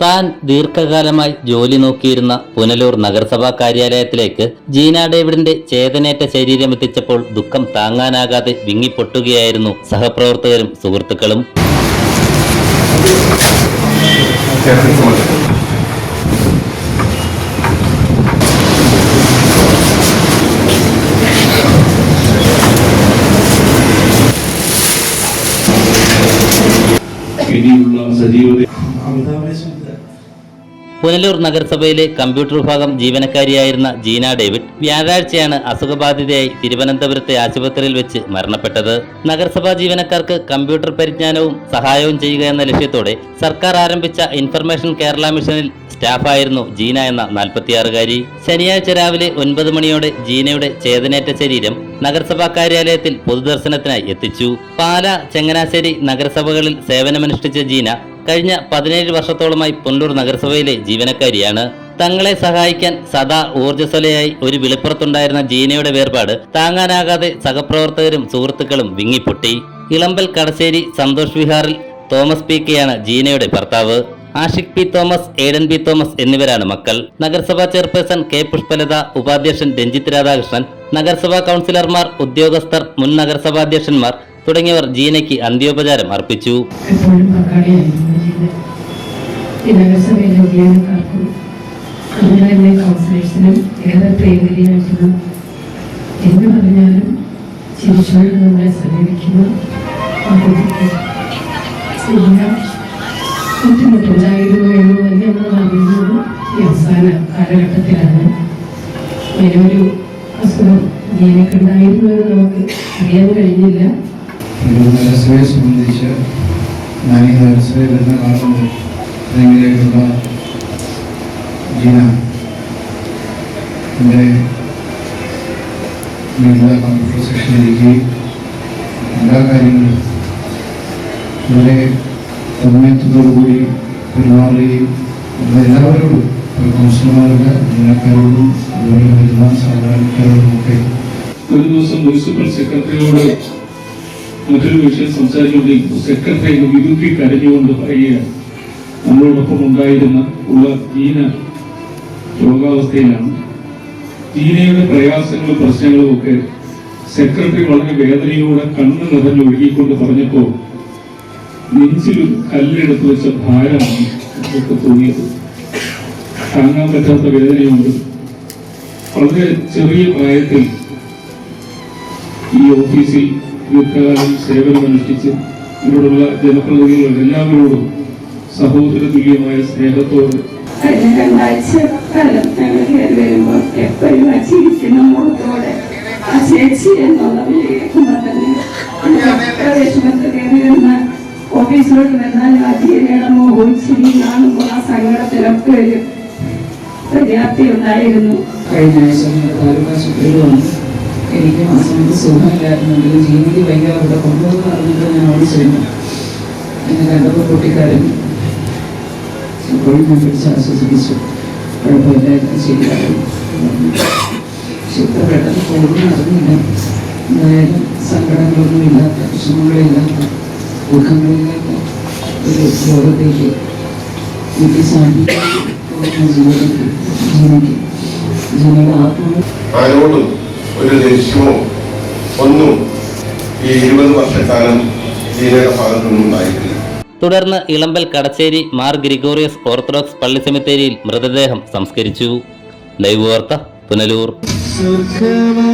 താൻ ദീർഘകാലമായി ജോലി നോക്കിയിരുന്ന പുനലൂർ നഗരസഭാ കാര്യാലയത്തിലേക്ക് ജീന ഡേവിഡിന്റെ ചേതനേറ്റ ശരീരം എത്തിച്ചപ്പോൾ ദുഃഖം താങ്ങാനാകാതെ വിങ്ങിപ്പൊട്ടുകയായിരുന്നു സഹപ്രവർത്തകരും സുഹൃത്തുക്കളും. ഇനിയുള്ള സജീവത പുനലൂർ നഗരസഭയിലെ കമ്പ്യൂട്ടർ വിഭാഗം ജീവനക്കാരിയായിരുന്ന ജീന ഡേവിഡ് വ്യാഴാഴ്ചയാണ് അസുഖബാധിതയായി തിരുവനന്തപുരത്തെ ആശുപത്രിയിൽ വെച്ച് മരണപ്പെട്ടത്. നഗരസഭാ ജീവനക്കാർക്ക് കമ്പ്യൂട്ടർ പരിജ്ഞാനവും സഹായവും ചെയ്യുക എന്ന ലക്ഷ്യത്തോടെ സർക്കാർ ആരംഭിച്ച ഇൻഫർമേഷൻ കേരള മിഷനിൽ സ്റ്റാഫായിരുന്നു ജീന എന്ന നാൽപ്പത്തിയാറുകാരി. ശനിയാഴ്ച രാവിലെ ഒൻപത് മണിയോടെ ജീനയുടെ ചേതനേറ്റ ശരീരം നഗരസഭാ കാര്യാലയത്തിൽ പൊതുദർശനത്തിനായി എത്തിച്ചു. പാല ചങ്ങനാശ്ശേരി നഗരസഭകളിൽ സേവനമനുഷ്ഠിച്ച ജീന കഴിഞ്ഞ പതിനേഴ് വർഷത്തോളമായി പുനലൂർ നഗരസഭയിലെ ജീവനക്കാരിയാണ്. തങ്ങളെ സഹായിക്കാൻ സദാ ഊർജസ്വലയായി ഒരു വിളിപ്പുറത്തുണ്ടായിരുന്ന ജീനയുടെ വേർപാട് താങ്ങാനാകാതെ സഹപ്രവർത്തകരും സുഹൃത്തുക്കളും വിങ്ങിപ്പൊട്ടി. ഇളമ്പൽ കടശ്ശേരി സന്തോഷ് വിഹാറിൽ തോമസ് പി കെയാണ് ജീനയുടെ ഭർത്താവ്. Ashiq P Thomas Aiden P Thomas എന്നിവരാണ് മക്കൾ. നഗരസഭാ ചെയർപേഴ്സൺ കെ പുഷ്പലത ഉപാധ്യക്ഷൻ രഞ്ജിത്ത് രാധാകൃഷ്ണൻ നഗരസഭാ കൗൺസിലർമാർ ഉദ്യോഗസ്ഥർ മുൻ നഗരസഭാ അധ്യക്ഷന്മാർ തുടങ്ങിയവർ ജീനയ്ക്ക് അന്ത്യോപചാരം അർപ്പിച്ചു. ഈ നഗരസഭയിലെ ജീവനക്കാർക്കും അതുപോലെ തന്നെ കൗൺസിലേഴ്സിനും ഏറെ പ്രിയകരിയായിരുന്നു എന്ന് പറഞ്ഞാലും ചിരിച്ചുകൊണ്ട് നമ്മളെ സമീപിക്കുന്ന ബുദ്ധിമുട്ടുണ്ടായിരുന്നു എന്ന് തന്നെ നമ്മൾ അറിയുന്നത് അവസാന കാലഘട്ടത്തിലാണ് ഇങ്ങനെയൊരു അസുഖം ജീവനക്കുണ്ടായിരുന്നു എന്ന് നമുക്ക് അറിയാൻ കഴിഞ്ഞില്ല ഒരു നഗരസഭയെ സംബന്ധിച്ച് ഞാൻ ഈ നഗരസഭയിൽ വരുന്ന കാലം മുതൽ ഭയങ്കരമായിട്ടുള്ള ജീന എന്റെ വീട്ടിലെ കമ്പ്യൂട്ടർ സെക്ഷനിലേക്ക് എല്ലാ കാര്യങ്ങളും വളരെ തന്മയത്വത്തോടുകൂടി പെരുമാറുകയും അത് എല്ലാവരോടും ഇപ്പോൾ കൗൺസിലർമാരുടെ ജീവനക്കാരോടും അതുപോലെ വരുന്ന സാധാരണക്കാരോടും ഒക്കെ ഒരു ദിവസം മുനിസിപ്പൽ സെക്രട്ടറിയോട് മറ്റൊരു വിഷയം സംസാരിച്ചുകൊണ്ടിരിക്കുന്നു സെക്രട്ടറി എന്ന് വിരുദ്ധി കരഞ്ഞുകൊണ്ട് പറയുകയാണ് നമ്മളോടൊപ്പം ഉണ്ടായിരുന്ന ഉള്ള ജീന രോഗാവസ്ഥയിലാണ്. ജീനയുടെ പ്രയാസങ്ങളും പ്രശ്നങ്ങളും ഒക്കെ സെക്രട്ടറി വളരെ വേദനയോടെ കണ്ണ് നിറഞ്ഞൊഴുകിക്കൊണ്ട് പറഞ്ഞപ്പോൾ നെഞ്ചിലും കല്ലെടുത്ത് വെച്ച ഭാരമാണ് ഒക്കെ തോന്നിയത്. താങ്ങാൻ പറ്റാത്ത വേദനയുണ്ട്. വളരെ ചെറിയ പ്രായത്തിൽ ഈ ഓഫീസിൽ ദീർഘകാലം സേവനമനുഷ്ഠിച്ച് ഇവിടുള്ള ജനപ്രതിനിധികൾ എല്ലാവരോടും സഹോദര തുല്യമായ സ്നേഹത്തോട് കഴിഞ്ഞ രണ്ടാഴ്ച കാലം ഞങ്ങൾ കയറി വരുമ്പോൾ എപ്പോഴും ആ ചിരിക്കുന്ന മുഖത്തോടെ ആ ചേച്ചി എന്നുള്ള വിളി തന്നെ പ്രവേശനത്തിൽ കയറി വരുന്ന ഓഫീസിലോട്ട് വന്നാൽ ആ ജീവയുടെ മുഖവും ചിരി കാണുമ്പോൾ ആ സങ്കടത്തിലൊക്കെ ഒരു പര്യാപ്തി ഉണ്ടായിരുന്നു. കഴിഞ്ഞ ആഴ്ച താലൂക്ക് ആശുപത്രിയിൽ വന്നു. എനിക്ക് സമയത്ത് സുഖമില്ലായിരുന്നെങ്കിലും ജീവിതത്തിൽ ഭയങ്കര അവിടെ കൊണ്ടുവന്ന് അറിഞ്ഞിട്ട് ഞാൻ അവിടെ ചെന്നു എന്നെ കണ്ടപ്പോൾ കുട്ടിക്കാരൻ അപ്പോഴും ഞാൻ പിടിച്ച് ആശ്വസിപ്പിച്ചു കുഴപ്പമില്ലായിരുന്നു ശരിയാകും ഇത്ര പെട്ടെന്ന് പോകുന്നു അറിഞ്ഞില്ല എന്തായാലും സങ്കടങ്ങളൊന്നും ഇല്ലാത്ത വിഷമങ്ങളില്ലാത്ത ദുഃഖങ്ങളില്ലാത്ത ഒരു ലോകത്തേക്ക് എനിക്ക് സാധിക്കും ജീവിതത്തിൽ ജീവിക്കും ജനങ്ങളുടെ ആത്മാവ് ഒരു ദേഷ്യമോ ഒന്നും ഈ ഇരുപത് വർഷക്കാലം ജീനയുടെ ഭാഗത്തു നിന്നുണ്ടായിട്ടില്ല തുടർന്ന് ഇളമ്പൽ കടച്ചേരി മാർ ഗ്രിഗോറിയസ് ഓർത്തഡോക്സ് പള്ളി സെമിത്തേരിയിൽ മൃതദേഹം സംസ്കരിച്ചു. ദൈവവാർത്ത പുനലൂർ. സുഖമാ